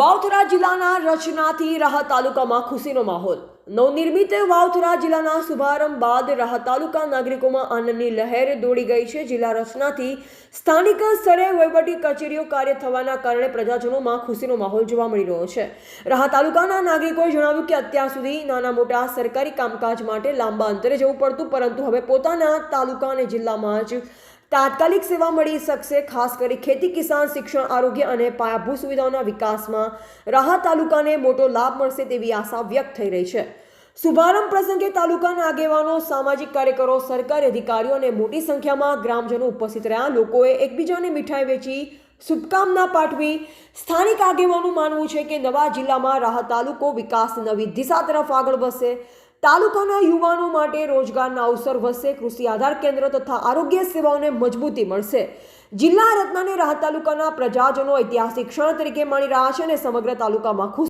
વાવથરા જિલ્લાના રચનાથી રાહત તાલુકામાં ખુશીનો માહોલ. નવનિર્મિત વાવથરા જિલ્લાના શુભારંભ બાદ રાહત તાલુકા નાગરિકોમાં આનંદની લહેર દોડી ગઈ છે. જિલ્લા રચનાથી સ્થાનિક સ્તરે વહીવટી કચેરીઓ કાર્ય થવાના કારણે પ્રજાજનોમાં ખુશીનો માહોલ જોવા મળી રહ્યો છે. રાહત તાલુકાના નાગરિકોએ જણાવ્યું કે અત્યાર સુધી નાના મોટા સરકારી કામકાજ માટે લાંબા અંતરે જવું પડતું, પરંતુ હવે પોતાના તાલુકા અને જિલ્લામાં જ તાત્કાલિક સેવા મળી શકશે, ખાસ કરી ખેતી, કિસાન, શિક્ષણ, આરોગ્ય અને પાયાભૂત સુવિધાઓના વિકાસમાં રાહત તાલુકાને મોટો લાભ મળશે તેવી આશા વ્યક્ત થઈ રહી છે. શુભારંભ પ્રસંગે તાલુકાના આગેવાનો, સામાજિક કાર્યકરો, સરકારી અધિકારીઓ અને મોટી સંખ્યામાં ગ્રામજનો ઉપસ્થિત રહ્યા. લોકોએ એકબીજાને મીઠાઈ વેચી શુભકામના પાઠવી. સ્થાનિક આગેવાનું માનવું છે કે નવા જિલ્લામાં રાહત તાલુકો વિકાસની નવી દિશા તરફ આગળ વધશે. તાલુકાના યુવાનો માટે રોજગારના અવસર વધશે, કૃષિ આધાર કેન્દ્ર તથા આરોગ્ય સેવાઓને મજબૂતી મળશે. જિલ્લા રત્નાને રાહત તાલુકાના પ્રજાજનો ઐતિહાસિક ક્ષણ તરીકે માણી રહ્યા છે અને સમગ્ર તાલુકામાં ખુશ